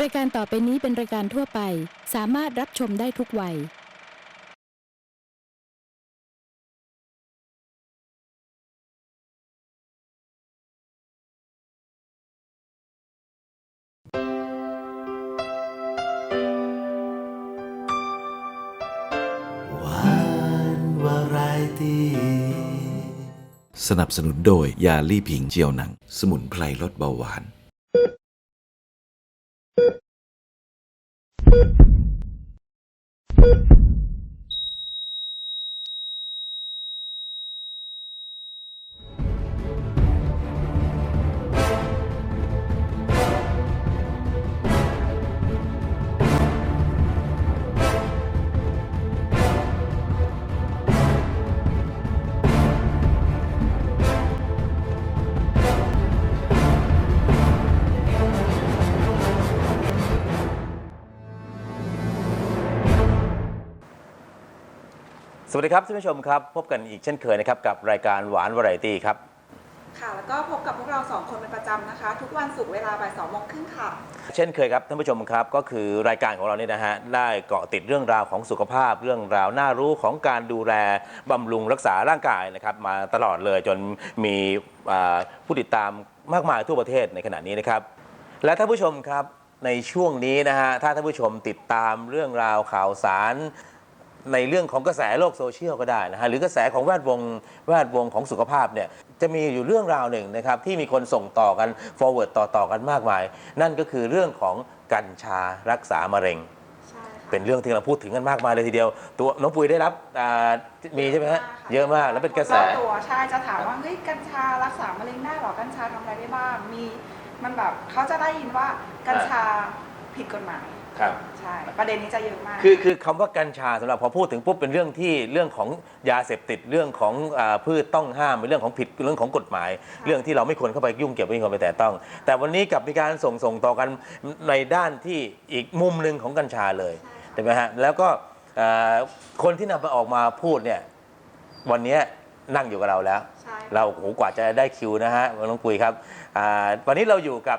รายการต่อไปนี้เป็นรายการทั่วไป สามารถรับชมได้ทุกวัยหวานวาไรตีสนับสนุนโดยยาลี่ผิงเจียวหนัง สมุนไพรลดเบาหวาน ส วัสดีครับท่านผู้ชมครับ พบกันอีกเช่นเคยนะครับกับรายการหวานวาไรตี้ครับ ค่ะ แล้วก็พบกับพวกเราสองคนเป็นประจำนะคะ ทุกวันศุกร์เวลาบ่ายสองโมงครึ่งค่ะ เช่นเคยครับท่านผู้ชมครับก็คือรายการของเราเนี่ยนะฮะได้เกาะติดเรื่องราวของสุขภาพ เรื่องราวน่ารู้ของการดูแลบำรุงรักษาร่างกายนะครับมาตลอดเลยจนมีอ่าผู้ติดตามมากมายทั่วประเทศในขณะนี้นะครับและท่านผู้ชมครับในช่วงนี้นะฮะถ้าท่านผู้ชมติดตามเรื่องราวข่าวสาร ในเรื่องของกระแสโลกโซเชียลก็ได้นะฮะหรือกระแสของแวดวงแวดวงของสุขภาพเนี่ยจะมีอยู่เรื่องราวหนึ่งนะครับที่มีคนส่งต่อกัน forward ต่อต่อกันมากมาย นั่นก็คือเรื่องของกัญชารักษามะเร็ง ใช่ค่ะ เป็นเรื่องที่เราพูดถึงกันมากมายเลยทีเดียว ตัวน้องปุยได้รับอ่ามีใช่ไหมฮะเยอะมากแล้วเป็นกระแสรอบตัวใช่จะถามว่าเฮ้ยกัญชารักษามะเร็งได้เหรอกัญชาทำอะไรได้บ้างมีมันแบบเขาจะได้ยินว่ากัญชาผิดกฎหมาย ครับ ใช่ประเด็นนี้จะเยอะมาก คือคือคำว่ากัญชาสำหรับพอพูดถึงปุ๊บเป็นเรื่องที่เรื่องของยาเสพติดเรื่องของอาพืชต้องห้ามเป็นเรื่องของผิดเรื่องของกฎหมาย เรื่องที่เราไม่ควรเข้าไปยุ่งเกี่ยวไม่ควรไปแต่ต้อง แต่วันนี้กลับมีการส่งส่งต่อกันในด้านที่อีกมุมหนึ่งของกัญชาเลยใช่ไหมฮะแล้วก็อ่าคนที่นำมาออกมาพูดเนี่ยวันนี้นั่งอยู่กับเราแล้ว ใช่เราโอ้โหกว่าจะได้คิวนะฮะน้องปุยครับอ่าวันนี้เราอยู่กับ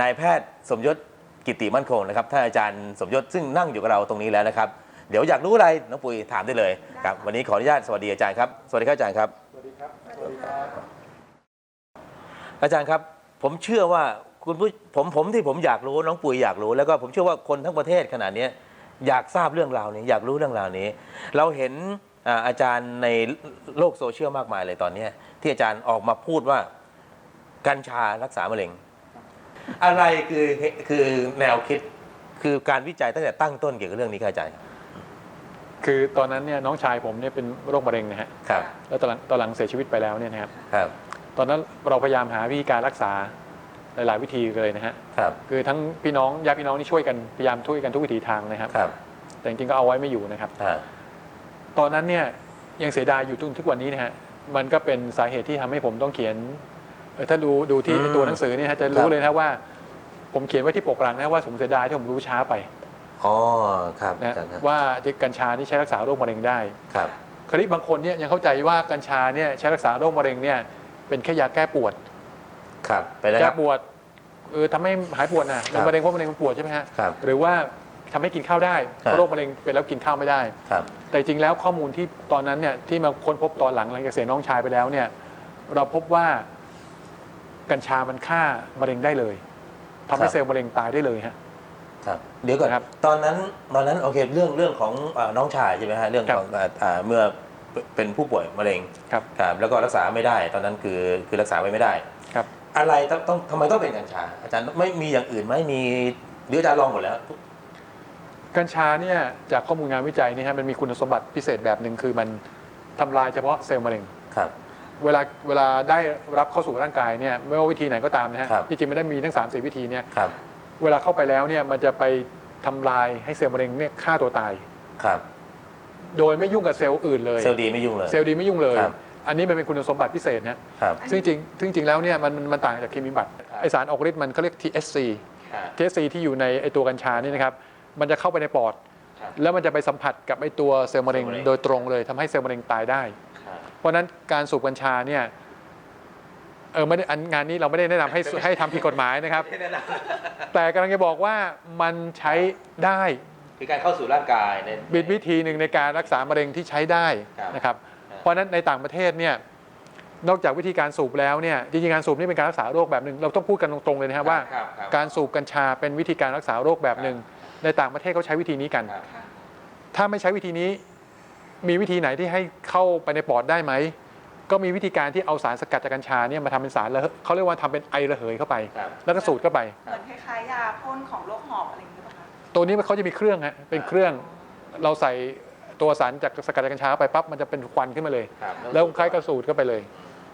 นายแพทย์สมยศ กิติมั่นคงนะครับท่านอาจารย์สมยศซึ่งนั่งอยู่กับเราตรงนี้แล้วนะครับ เดี๋ยวอยากรู้อะไรน้องปุยถามได้เลยครับวันนี้ขออนุญาตสวัสดีอาจารย์ครับสวัสดีครับอาจารย์ครับสวัสดีค่ะอาจารย์ครับผมเชื่อว่าคุณผู้ผมผมที่ผมอยากรู้น้องปุยอยากรู้แล้วก็ผมเชื่อว่าคนทั้งประเทศขนาดนี้อยากทราบเรื่องราวนี้อยากรู้เรื่องราวนี้ เราเห็นอ่าอาจารย์ในโลกโซเชียลมากมายเลยตอนนี้ที่อาจารย์ออกมาพูดว่ากัญชารักษามะเร็ง อะไรคือคือแนวคิดคือการวิจัยตั้งแต่ตั้งต้นเกี่ยวกับเรื่องนี้ครับอาจารย์ คือตอนนั้นเนี่ยน้องชายผมเนี่ยเป็นโรคมะเร็งนะฮะครับแล้วตอนหลังตอนหลังเสียชีวิตไปแล้วเนี่ยนะครับครับ ตอนนั้นเราพยายามหาวิธีการรักษาหลาย ๆ วิธีเลยนะฮะครับคือทั้งพี่น้องญาติพี่น้องนี่ช่วยกันพยายามช่วยกันทุกวิถีทางนะครับ ครับ แต่จริงๆก็เอาไว้ไม่อยู่นะครับ อ่าตอนนั้นเนี่ยยังเสียดายอยู่จนทุกวันนี้นะฮะมันก็เป็นสาเหตุที่ทำให้ผมต้องเขียนเอ่อ ถ้าดูดูที่ตัวหนังสือเนี่ยฮะจะรู้เลยนะว่า ผมเขียนไว้ที่ปกหลังนะว่าผมเสียดายที่ผมรู้ช้าไปอ๋อครับนะอาจารย์ครับว่ากัญชานี่ใช้รักษาโรคมะเร็งได้ ครับ คราวนี้บางคนเนี่ยยังเข้าใจว่ากัญชาเนี่ยใช้รักษาโรคมะเร็งเนี่ยเป็นแค่ยาแก้ปวดครับไปแล้วคแก้รับ ปวดเออทำให้หายปวดนะเป็นมะเร็งเพราะมะเร็งมันปวดใช่ไหมฮะครับ หรือว่าทำให้กินข้าวได้เพครับ ราะโรคมะเร็งเป็นแล้วกินข้าวไม่ได้ ครับ แต่จริงแล้วข้อมูลที่ตอนนั้นเนี่ยที่มาค้นพบตอนหลังหลังจากเสียน้องชายไปแล้วเนี่ยเราพบว่า กัญชามันฆ่ามะเร็งได้เลยทำให้ครับเซลล์มะเร็งตายได้เลยฮะ ครับเดี๋ยวก่อนนะครับตอนนั้นตอนนั้นโอเคเรื่องเรื่องของอ่าน้องชายใช่ไหมฮะเรื่องครับของอ่าอ่าเมื่อเป็นผู้ป่วยมะเร็งครับ ครับแล้วก็รักษาไม่ได้ ตอนนั้นคือคือรักษาไว้ไม่ได้ ครับ อะไรต้องต้องทำไมต้องเป็นกัญชา อาจารย์ไม่มีอย่างอื่นไหมมีหรืออาจารย์ลองหมดแล้ว กัญชาเนี่ยจากข้อมูลงานวิจัยเนี่ยฮะมันมีคุณสมบัติพิเศษแบบหนึ่งคือมันทำลายเฉพาะเซลล์มะเร็ง ครับ เวลาเวลาได้รับเข้าสู่ร่างกายเนี่ยไม่ว่าวิธีไหนก็ตามนะฮะครับ ที่จริงไม่ได้มีทั้ง3ามสี่วิธีเนี่ยครับเวลาเข้าไปแล้วเนี่ยมันจะไปทำลายให้เซลล์มะเร็งเนี่ยฆ่าตัวตาย ครับโดยไม่ยุ่งกับเซลล์อื่นเลย เซลล์ดีไม่ยุ่งเลย เซลล์ดีไม่ยุ่งเลย ครับ อันนี้มันเป็นคุณสมบัติพิเศษนะครับ ซึ่งจริงซึ่งจริงแล้วเนี่ยมันมันต่างจากเคมีบัตรไอสารออกฤทธิ์มันเขาเรียก THC THC ที่อยู่ในไอตัวกัญชานี่นะครับมันจะเข้าไปในปอด ครับแล้วมันจะไปสัมผัสกับไอตัวเซลล์มะเร็งเซลล์มะเร็ง โดยตรงเลยทำให้เซลล์มะเร็งตายได้ครับ เพราะฉะนั้นการสูบกัญชาเนี่ยเออไม่ได้อันงานนี้เราไม่ได้แนะนำให้ให้ทำผิดกฎหมายนะครับ แต่กำลังจะบอกว่ามันใช้ได้คือการเข้าสู่ร่างกายในเป็นวิธีหนึ่งในการรักษามะเร็งที่ใช้ได้ครับนะครับครับ เพราะฉะนั้นในต่างประเทศเนี่ยนอกจากวิธีการสูบแล้วเนี่ยจริงๆการสูบนี่เป็นการรักษาโรคแบบหนึ่งเราต้องพูดกันตรงๆเลยนะครับว่าครับครับการสูบกัญชาเป็นวิธีการรักษาโรคแบบหนึ่งในต่างประเทศเขาใช้วิธีนี้กันครับค่ะถ้าไม่ใช้วิธีนี้ มีวิธีไหนที่ให้เข้าไปในปอดได้ไหม ก็มีวิธีการที่เอาสารสกัดจากกัญชาเนี่ยมาทำเป็นสารระเหยเขาเรียกว่าทำเป็นไอระเหยเข้าไป ครับ แล้วก็สูดเข้าไป เหมือนคล้ายๆยาพ่นของโรคหอบอะไรอย่างนี้ป่ะคะตัวนี้เขาจะมีเครื่องฮะเป็นเครื่องเราใส่ตัวสารจากสกัดจากกัญชาเข้าไปปั๊บมันจะเป็นควันขึ้นมาเลย ครับแล้วคล้ายกระสูดเข้าไปเลย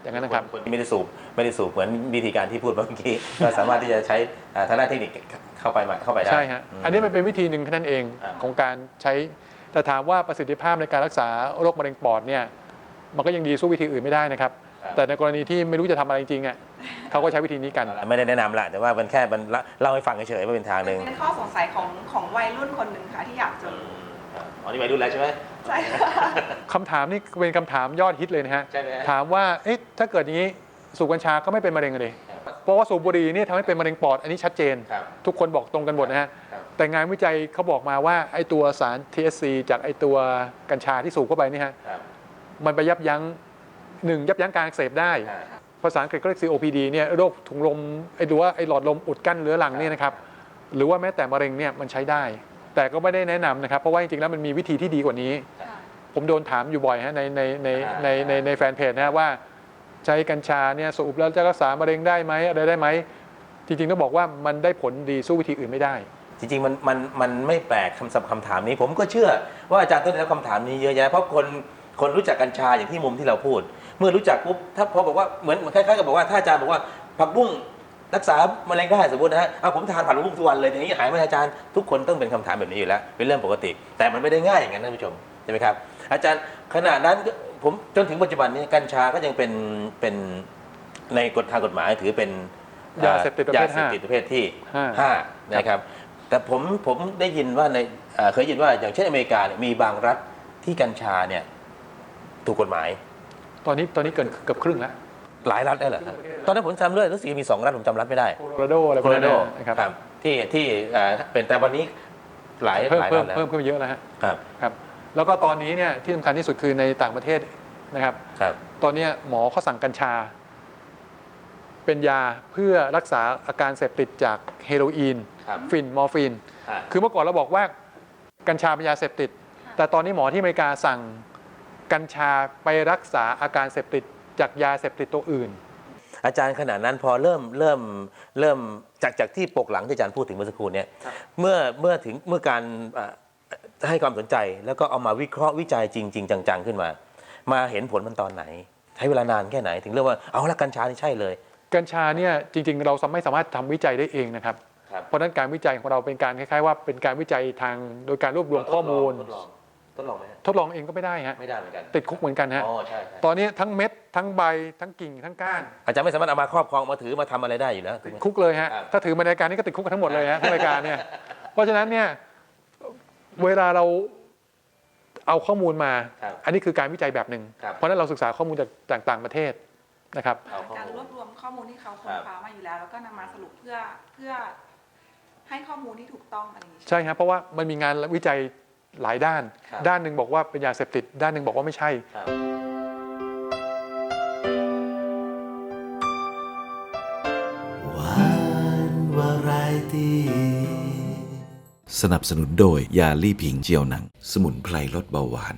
อย่างนั้นนะครับ คนที่ไม่ได้สูบไม่ได้สูบเหมือนวิธีการที่พูดเมื่อกี้ ก็สามารถที่จะใช้อ่าทางด้านเทคนิคเข้าไปมาเข้าไปได้ใช่ฮะ ม อันนี้มันเป็นวิธีหนึ่งแค่นั้นเองอ่า ของการใช้ แต่ถามว่าประสิทธิภาพในการรักษาโรคมะเร็งปอดเนี่ยมันก็ยังดีสู้วิธีอื่นไม่ได้นะครับ แต่ในกรณีที่ไม่รู้จะทำอะไรจริงๆอะเขาก็ใช้วิธีนี้กัน ไม่ได้แนะนำละแต่ว่ามันแค่มันเล่าให้ฟังเฉยๆว่าเป็นทางหนึ่งเป็นข้อสงสัยของของวัยรุ่นคนหนึ่งค่ะที่อยากเจออ๋อนี่ไปรุ่นแล้วใช่ไหมใช่ค่ะคำถามนี่เป็นคำถามยอดฮิตเลยนะฮะใช่ไหมฮะถามว่าเอ๊ะถ้าเกิดอย่างนี้สูบกัญชาก็ไม่เป็นมะเร็งเลย เพราะว่าสูบบุหรี่เนี่ยทำให้เป็นมะเร็งปอดอันนี้ชัดเจน ครับ ทุกคนบอกตรงกันหมดนะฮะครับ แต่งานวิจัยเขาบอกมาว่าไอ้ตัวสาร THC จากไอ้ตัวกัญชาที่สูบเข้าไปนี่ฮะครับมันไปยับยั้งหนึ่งยับยั้งการอักเสบได้ อ่า ภาษาอังกฤษก็เรียก COPD เนี่ยโรคถุงลมไอ้ดูว่าไอ้หลอดลมอุดกั้นเรื้อรังเนี่ยนะครับหรือว่าแม้แต่มะเร็งเนี่ยมันใช้ได้ แต่ก็ไม่ได้แนะนำนะครับ เพราะว่าจริงๆแล้วมันมีวิธีที่ดีกว่านี้ค่ะผมโดนถามอยู่บ่อยฮะในในในในในในแฟนเพจนะฮะว่า ใช้กัญชาเนี่ยสูบแล้วจะรักษามะเร็งได้ไหมอะไรได้ไหม จริงๆต้องบอกว่ามันได้ผลดีสู้วิธีอื่นไม่ได้ จริงๆมันมันมันไม่แปลกคำศัพท์คำถามนี้ ผมก็เชื่อว่าอาจารย์ต้องได้รับคำถามนี้เยอะแยะเพราะคนคนรู้จักกัญชาอย่างที่มุมที่เราพูด เมื่อรู้จักปุ๊บถ้าพอบอกว่าเหมือนคล้ายๆกับบอกว่าถ้าอาจารย์บอกว่าผักบุ้งรักษามะเร็งได้สมมตินะฮะเอาผมทานผักบุ้งทุกวันเลยอย่างนี้หายไหมอาจารย์ทุกคนต้องเป็นคำถามแบบนี้อยู่แล้วเป็นเรื่องปกติ แต่มันไม่ได้ง่ายอย่างนั้นท่านผู้ชมใช่ไหมครับ อาจารย์ขณะนั้นก็ผมจนถึงปัจจุบันนี้กัญชาก็ยังเป็นเป็นในกฎทางกฎหมายถือเป็นยาเสพติดประเภทยาเสพติดประเภทที่ห้าห้านะครับแต่ผมผมได้ยินว่าในเอ่อเคยได้ยินว่าอย่างเช่นอเมริกาเนี่ยมีบางรัฐที่กัญชาเนี่ยถูกกฎหมาย ตอนนี้ตอนนี้เกินเกือบครึ่งแล้วหลายรัฐได้เหรอครับตอนนั้นผมจำเลยรู้สึกมีสองรัฐผมจำรัฐไม่ได้โคโลราโดอะไรพโควกโลนั้นราโดนะครับครับที่ที่เอ่อเป็นแต่วันนี้หลายเพิ่มหลายเพิ่รัมฐแล้วเพิ่มขึ้นมาเยอะแล้วฮะครับครับ แล้วก็ตอนนี้เนี่ยที่สำคัญที่สุดคือในต่างประเทศนะครับ ครับ ตอนเนี้ยหมอเขาสั่งกัญชา เป็นยาเพื่อรักษาอาการเสพติดจากเฮโรอีน ครับฟินมอร์ฟีนอ่าคือเมื่อก่อนเราบอกว่ากัญชาเป็นยาเสพติด แต่ตอนนี้หมอที่อเมริกาสั่งกัญชาไปรักษาอาการเสพติดจากยาเสพติดตัวอื่น อาจารย์ขณะนั้นพอเริ่มเริ่มเริ่มจากจากที่ปกหลังที่อาจารย์พูดถึงเมื่อสักครู่เนี่ยเมื่อเมื่อถึงเมื่อการเอ่อ ให้ความสนใจแล้วก็เอามาวิเคราะห์วิจัยจริงๆจังๆ ขึ้นมา มาเห็นผลมันตอนไหน ใช้เวลานานแค่ไหน ถึงเรียกว่าเอาละกัญชานี่ใช่เลย กัญชาเนี่ยจริง ๆ เราไม่สามารถทำวิจัยได้เองนะครับครับเพราะฉะนั้นการวิจัยของเราเป็นการคล้ายๆว่าเป็นการวิจัยทางโดยการรวบรวมข้อมูลทดลองทดลองไหมฮะทดลองเองก็ไม่ได้ฮะไม่ได้เหมือนกันติดคุกเหมือนกันฮะอ๋อใช่ใช่ตอนนี้ทั้งเม็ดทั้งใบทั้งกิ่งทั้งก้านอาจารย์ไม่สามารถเอามาครอบครองมาถือมาทำอะไรได้อยู่แล้วถูกไหมคุกเลยฮะครับถ้าถือมารายการนี้ก็ติดคุกกันทั้งหมดเลยฮะทั้งรายการเนี่ยเพราะฉะนั้นเนี่ย เวลาเราเอาข้อมูลมา ครับอันนี้คือการวิจัยแบบหนึ่งครับ เพราะฉะนั้นเราศึกษาข้อมูลจากจากต่างประเทศนะครับ เอาข้อการรมูวลบรวมข้อมูลที่เขาค้นคว้ามาอยู่แล้ว แล้วก็นำมาสรุปเพื่อเพื่อให้ข้อมูลที่ถูกต้องอะไรอย่างนี้ใช่ครับเพราะว่ามันมีงานวิจัยหลายด้าน ครับ ด้านหนึ่งบอกว่าเป็นยาเสพติด ด้านหนึ่งบอกว่าไม่ใช่ ครับหวานวาไรตี สนับสนุนโดยยาลี่ผิงเจียวหนัง สมุนไพรลดเบาหวาน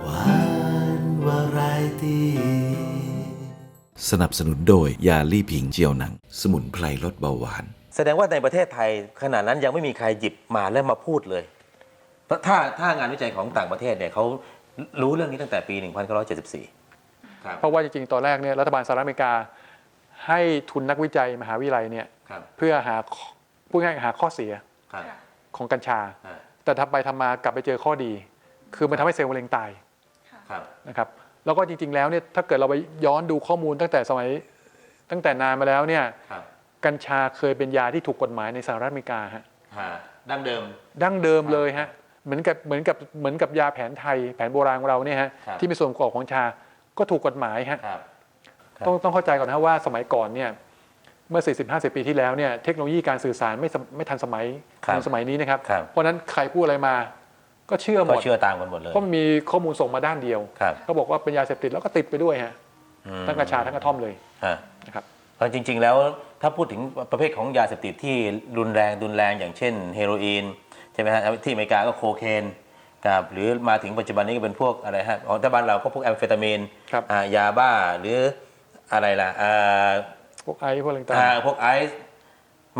หวานวาไรตีสนับสนุนโดยยาลี่ผิงเจียวหนัง สมุนไพรลดเบาหวาน แสดงว่าในประเทศไทยขณะนั้นยังไม่มีใครหยิบมาแล้วมาพูดเลยเพราะถ้าถ้างานวิจัยของต่างประเทศเนี่ยเขารู้เรื่องนี้ตั้งแต่ปี 1974ครับเพราะว่าจริงๆ ตอนแรกเนี่ยรัฐบาลสหรัฐอเมริกา ให้ทุนนักวิจัยมหาวิทยาลัยเนี่ยครับเพื่อหาข้อพูดง่ายๆหาข้อเสียครับของกัญชา อ่าแต่ทำไปทำมากลับไปเจอข้อดี คือมันทำให้เซลล์มะเร็งตายครับนะครับแล้วก็จริง ๆ แล้วเนี่ยถ้าเกิดเราไปย้อนดูข้อมูลตั้งแต่สมัยตั้งแต่นานมาแล้วเนี่ยครับกัญชาเคยเป็นยาที่ถูกกฎหมายในสหรัฐอเมริกาฮะ ฮะดั้งเดิม ดั้งเดิมเลยฮะเหมือนกับเหมือนกับเหมือนกับยาแผนไทยแผนโบราณของเราเนี่ยฮะครับ ที่มีส่วนประกอบของชาก็ถูกกฎหมายฮะครับครับ ต้องต้องเข้าใจก่อนนะว่าสมัยก่อนเนี่ยเมื่อ 40-50 ปีที่แล้วเนี่ยเทคโนโลยีการสื่อสารไม่สมไม่ทันสมัยครับในสมัยนี้นะครับครับเพราะฉะนั้นใครพูดอะไรมาก็เชื่อหมก็ดเชื่อตามกันหมดเลยเพราะมันมีข้อมูลส่งมาด้านเดียวครับเขาบอกว่าเป็นยาเสพติดแล้วก็ติดไปด้วยฮะอืมทั้งกัญชาทั้งกระท่อมเลยฮะนะครับเพราะจริง ๆ แล้วถ้าพูดถึงประเภทของยาเสพติดที่รุนแรงรุนแรงอย่างเช่น เฮโรอีนใช่ไหมฮะที่อเมริกาก็โคเคนครับหรือมาถึงปัจจุบันนี้ก็เป็นพวกอะไรฮะของแต่บ้านเราก็พวกแอมเฟตามีนครับอ่ายาบ้าหรือ อะไรล่ะอ่าพวกไอซ์พวกอะไรต่างอ่าพวกไอซ์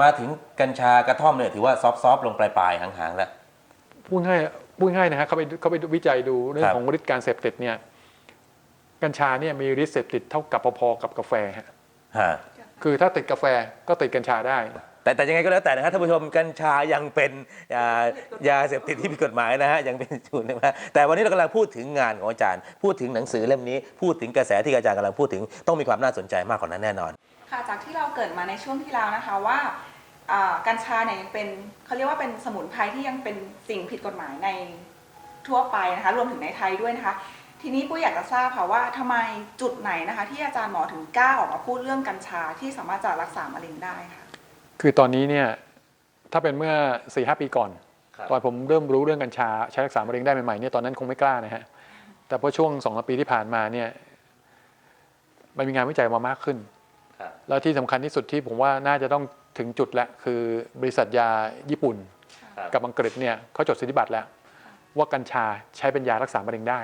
มาถึงกัญชากระท่อมเนี่ยถือว่าซอฟต์ๆลงปลายๆห่างๆแล้ว ๆพูดง่ายพูดง่ายนะฮะเขาไปเขาไปวิจัยดูเรื่อครังบของฤทธิ์การเสพติดเนี่ยกัญชาเนี่ยมีฤทธิ์เสพติดเท่ากับพอๆกับกาแฟฮะฮะ คือถ้าติดกาแฟก็ติดกัญชาได้ แต่แต่ยังไงก็แล้วแต่นะครับท่านผู้ชมกัญชายังเป็นอ่ายาเสพติดที่ผิดกฎหมายนะฮะยังเป็นจุดนะฮะแต่วันนี้เรากำลังพูดถึงงานของอาจารย์ พูดถึงหนังสือเล่มนี้ พูดถึงกระแสที่อาจารย์กำลังพูดถึงต้องมีความน่าสนใจมากกว่านั้นแน่นอน ค่ะจากที่เราเกิดมาในช่วงที่แล้วนะคะว่ากัญชาเนี่ยยังเป็นเขาเรียกว่าเป็นสมุนไพรที่ยังเป็นสิ่งผิดกฎหมายในทั่วไปนะคะรวมถึงในไทยด้วยนะคะ ทีนี้ปุ้ยอยากจะทราบค่ะว่าทำไมจุดไหนนะคะ ที่อาจารย์หมอถึงกล้าออกมาพูดเรื่องกัญชาที่สามารถจะรักษามะเร็งได้ค่ะ คือตอนนี้เนี่ยถ้าเป็นเมื่อ4ีหปีก่อนครับตอนผมเริ่มรู้เรื่องกัญชาใช้รักษามะเร็งได้ใหม่ๆเนี่ยตอนนั้นคงไม่กล้านะฮะแต่พอช่วงสองปีที่ผ่านมาเนี่ยมันมีงานวิจัยมามากขึ้นครับแล้วที่สำคัญที่สุดที่ผมว่าน่าจะต้องถึงจุดแล้วคือบริษัทยาญี่ปุ่นครับกับอังกฤษเนี่ยเขาจดสิทธิบัตรแล้ว ว่ากัญชาใช้เป็นยารักษามะเร็งได้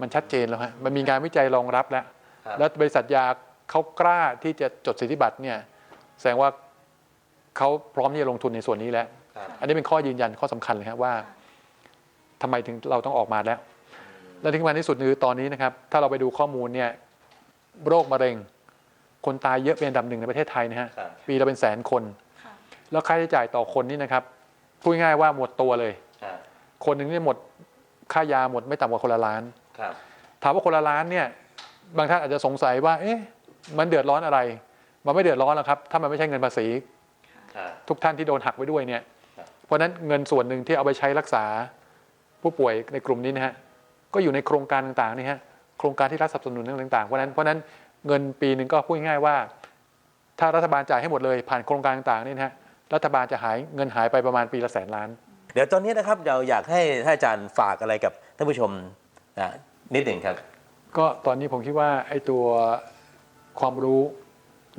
มันชัดเจนแล้วฮะมันมีงานวิจัยรองรับแล้วครับแล้วบริษัทยาเขากล้าที่จะจดสิทธิบัตรเนี่ยแสดงว่า เขาพร้อมที่จะลงทุนในส่วนนี้แล้วครับอันนี้เป็นข้อยืนยันข้อสำคัญเลยครับว่าทำไมถึงเราต้องออกมาแล้ว และที่สำคัญที่สุดคือตอนนี้นะครับ ถ้าเราไปดูข้อมูลเนี่ยโรคมะเร็ง คนตายเยอะเป็นอันดับหนึ่งในประเทศไทยนะฮะครับปีละเป็นแสนคนค่ะแล้วค่าใช้จ่ายต่อคนนี่นะครับพูดง่ายๆว่าหมดตัวเลยครับคนหนึ่งเนี่ยหมดค่ายาหมดไม่ต่ำกว่าคนละล้านครับถามว่าคนละล้านเนี่ยบางท่านอาจจะสงสัยว่า เอ๊ะ มันเดือดร้อนอะไร มันไม่เดือดร้อนหรอกครับ ถ้ามันไม่ใช่เงินภาษีครับ ทุกท่านที่โดนหักไว้ด้วยเนี่ยครับเพราะฉะนั้นเงินส่วนหนึ่งที่เอาไปใช้รักษาผู้ป่วยในกลุ่มนี้นะฮะก็อยู่ในโครงการต่างๆนี่ฮะโครงการที่รัฐสนับสนุนต่างๆเพราะฉะนั้นเพราะฉะนั้นเงินปีหนึ่งก็พูดง่ายๆว่า ถ้ารัฐบาลจ่ายให้หมดเลยผ่านโครงการต่างๆนี่นะฮะรัฐบาลจะหายเงินหายไปประมาณปีละแสนล้าน เดี๋ยวตอนนี้นะครับเราอยากให้ท่านอาจารย์ฝากอะไรกับท่านผู้ชมนะนิดหนึ่งครับ ก็ตอนนี้ผมคิดว่าไอ้ตัวความรู้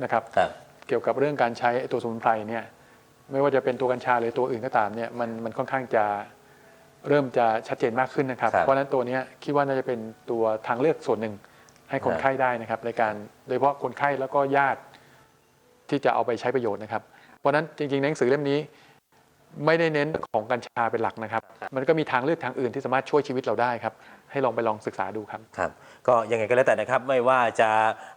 นะครับครับ เกี่ยวกับเรื่องการใช้ไอ้ตัวสมุนไพรเนี่ยไม่ว่าจะเป็นตัวกัญชาหรือตัวอื่นก็ตามเนี่ยมันมันค่อนข้างจะเริ่มจะชัดเจนมากขึ้นนะครับครับเพราะฉะนั้นตัวเนี้ยคิดว่าน่าจะเป็นตัวทางเลือกส่วนหนึ่งให้คนครับไข้ได้นะครับ ในการโดยเฉพาะคนไข้แล้วก็ญาติที่จะเอาไปใช้ประโยชน์นะครับ เพราะฉะนั้นจริงๆหนังสือเล่มนี้ ไม่ได้เน้นของกัญชาเป็นหลักนะครับ มันก็มีทางเลือกทางอื่นที่สามารถช่วยชีวิตเราได้ครับ ให้ลองไปลองศึกษาดูครับ ครับ ก็ยังไงก็แล้วแต่นะครับ ไม่ว่าจะ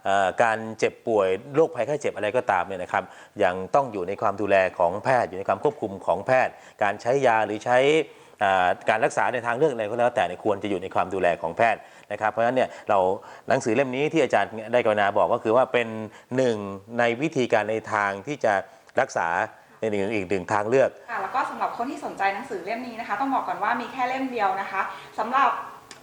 เอ่อการเจ็บป่วยโรคภัยไข้เจ็บอะไรก็ตามเนี่ยนะครับ ยังต้องอยู่ในความดูแลของแพทย์ อยู่ในความควบคุมของแพทย์ การใช้ยาหรือใช้อ่าการรักษาในทางเลือกอะไรก็แล้วแต่เนี่ยควรจะอยู่ในความดูแลของแพทย์นะครับ เพราะฉะนั้นเนี่ยเราหนังสือเล่มนี้ที่อาจารย์ได้กรุณาบอกก็คือว่าเป็นหนึ่งในวิธีการในทางที่จะรักษา ในหนึ่งอีกหนึ่งทางเลือก ค่ะแล้วก็สำหรับคนที่สนใจหนังสือเล่มนี้นะคะ ต้องบอกก่อนว่ามีแค่เล่มเดียวนะคะสำหรับ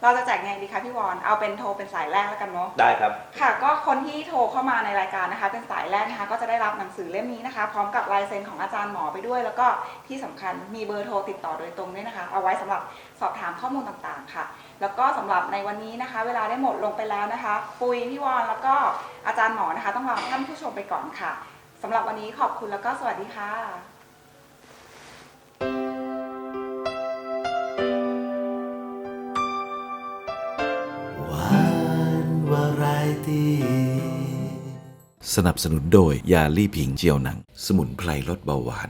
เราจะแจกไงดีคะพี่วอนเอาเป็นโทรเป็นสายแรกแล้วกันเนาะ ได้ครับ ค่ะก็คนที่โทรเข้ามาในรายการนะคะเป็นสายแรกนะคะก็จะได้รับหนังสือเล่มนี้นะคะ พร้อมกับลายเซ็นของอาจารย์หมอไปด้วย แล้วก็ที่สำคัญมีเบอร์โทรติดต่อโดยตรงด้วยนะคะ เอาไว้สำหรับสอบถามข้อมูลต่างๆค่ะ แล้วก็สำหรับในวันนี้นะคะ เวลาได้หมดลงไปแล้วนะคะ ปุยพี่วอนแล้วก็อาจารย์หมอนะคะ ต้องลาท่านผู้ชมไปก่อนค่ะ สำหรับวันนี้ขอบคุณแล้วก็สวัสดีค่ะสนับสนุนโดยยาลี่ผิงเจียวหนัง สมุนไพรลดเบาหวาน